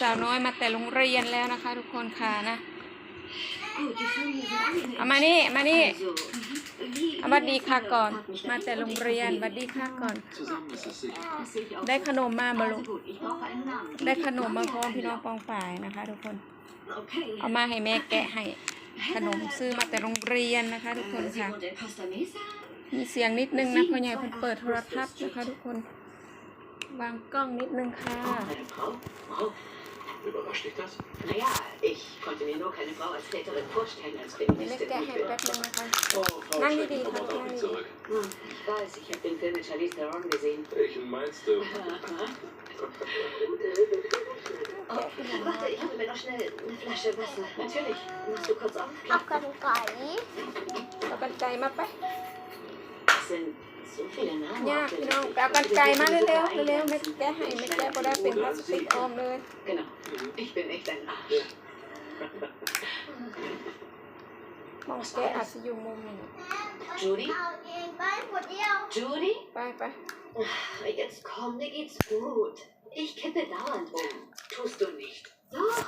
สาวน้อยมาแต่โรงเรียนแล้วนะคะ ทุกคนค่ะนะ Gut, die Filme sind angenehm. เอามานี่มานี่ Also, wie เอาบัดดีค่ะ Ihr ก่อน habt mich มา damit แต่โรงเรียนบัดดีค่ะก่อน Zusammen ist es sicher. Das sehe ich auch ได้ so. ขนมมาบ Also ลูก gut, ich brauche einen Namen. ได้ขนมมาพร้อมพี่น้องปองป่ายนะคะ ทุกคน Okay. เอามาให้แม่แกะให้ขนมซื้อมาแต่โรงเรียนนะคะ ทุกคน Äh, Sie ค่ะ wohnt in Costa Mesa? มีเสียงนิดนึงนะพ่อใหญ่เพิ่นเปิดโทรทัศน์นะคะ ทุกคน วางกล้องนิดนึงค่ะ Überrascht dich das? Naja, ich konnte mir nur keine Frau als Täterin vorstellen, als เดี๋ยวแม่ Feministin. แกะ Ich ให้ bin- แป๊บนึงนะคะ Oh, Frau Nein, schickt die- die die Nummer hat auf ja mich nicht. zurück. Hm, Ich weiß, ich habe den Film mit Charlize Theron gesehen. Welchen meinst du? Oh, warte, ich hole mir noch schnell eine Flasche Wasser. Natürlich. Machst du kurz auf? เอากันไก่เอากันไกลมาไป Es sind so viele Namen. ยาก auf พี่ der น้อง Liste. ไปเอากันไกลมา Ich bin เร็ว super ๆเร็วๆแม่ eingelassen. แกะให้แม่แกะบ่ได้เป็นพลาสติกออมเลย Genau. Mhm. Ich bin echt ein Arsch. มองแกะอาจจะอยู่มุมหนึง Judy? เอาเองไปหมดเดียว Judy? ไปไป Ach, Jetzt komm, mir geht's gut. Ich kippe dauernd um. Tust du nicht. Doch.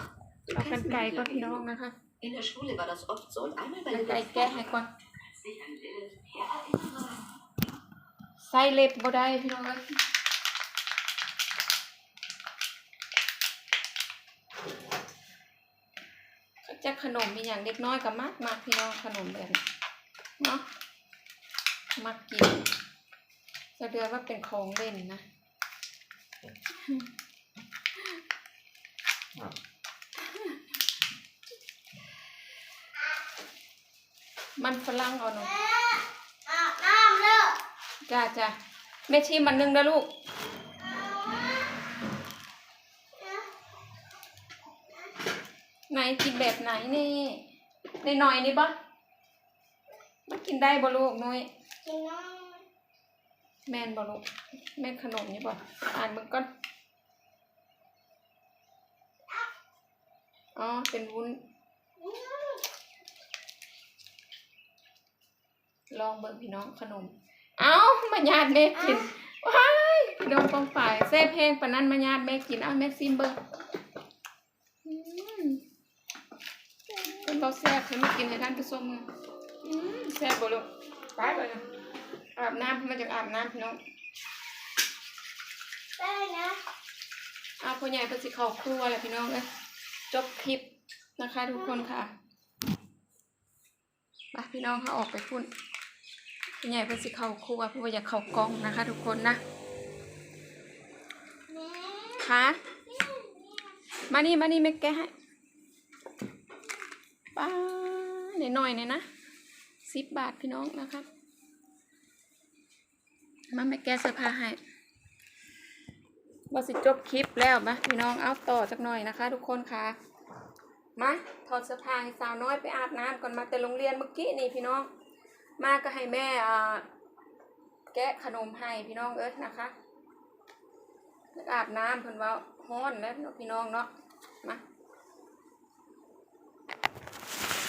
Du เอากัน kennst ไกล mich ก็ ja พี่น้อง nicht. นะคะ In der Schule war das oft so. Und einmal bei กัน ใส่เล็บบ่ได้พี่น้องเอ้ยจะขนมมีอย่างเล็กน้อยกับมากมากพี่น้องขนมแบบนี้เนาะมักกินจะเดือนว่าเป็นของเล่นนะมันฝรั่งเอาหนูอาบน้ำเด้อ จ้าจ้าแม่ชิมมันหนึงนะลูก ไหนกินแบบไหนนี่ในหน่อยนี่บ่มันกินได้บ่ลูกน้อยกินน้แม่นบ่ลูกแม่ขนมนี่บ่อ่านมึงก่อนอ๋อเป็นวุ้น ลองเบิ่งพี่น้องขนม เอ้ามาญาติแม่กินว้ายพี่น้องปองฝ่ายแซ่บแพงปานนั้นมาญาติแม่กินเอาแม่ซิมเบิ่งอืมเป็นบ่แซ่บให้มากินให้ท่านผู้ชมอืมแซ่บบ่ลูกไปเลยนะอาบน้ำมาจากอาบน้ำพี่น้องำได้นะเอาพ่อใหญ่เพิ่นสิเข้าครัวแล้วพี่น้องเอ้ยจบคลิปนะคะทุกคนค่ะไปพี่น้องเขาออกไปพุ่นพ่อ ใหญ่เพิ่นสิเข้าครัวเพราะว่าอยากเข้ากล้องนะคะ ทุกคนนะแม่ค่ะมานี่มานี่แม่แกะให้ป้าหน่อยๆเนี่ยนะสิบบาทพี่น้องนะครับ มาแม่แกะเสื้อผ้าให้ว่าสิจบคลิปแล้วมาพี่น้องเอาต่อสักหน่อยนะคะ ทุกคนค่ะมาถอดเสื้อผ้าให้สาวน้อยไปอาบน้ำก่อนมาแต่โรงเรียนเมื่อกี้นี่พี่น้อง มาก็ให้แม่อ่าแกะขนมให้พี่น้องเอ้ยนะคะอาบน้ำเพิ่นว่าฮ้อนแล้วพี่น้องเนาะมา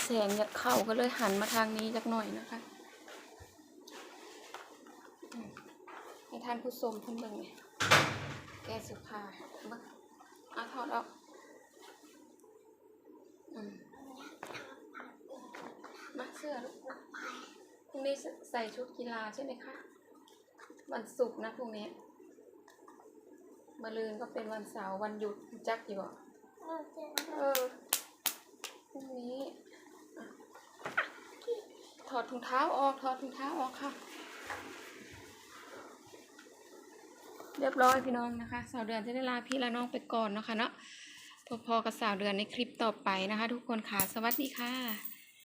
แสงอยากเข้าก็เลยหันมาทางนี้จักหน่อยนะคะมให้ท่านผู้ชมเพิ่นเบิ่งแกสุภาเบิ่งเอาถอดออกอืมมาเสื้อลูกพรุ่ งนี้ใส่ชุดกีฬาใช่ไหมคะ วันศุกร์นะพรุ่งนี้มะรืนก็เป็นวันเสาร์วันหยุดจักอยู่บ่เออพรุ่งนี้อะถอดถุงเท้าออกถอดถุงเท้าออกค่ะ เรียบร้อยพี่น้องนะคะ สาวเดือนจะได้ลาพี่และน้องไปก่อนนะคะเนาะพอๆกับสาวเดือนในคลิปต่อไปนะคะ ทุกคนค่ะ สวัสดีค่ะ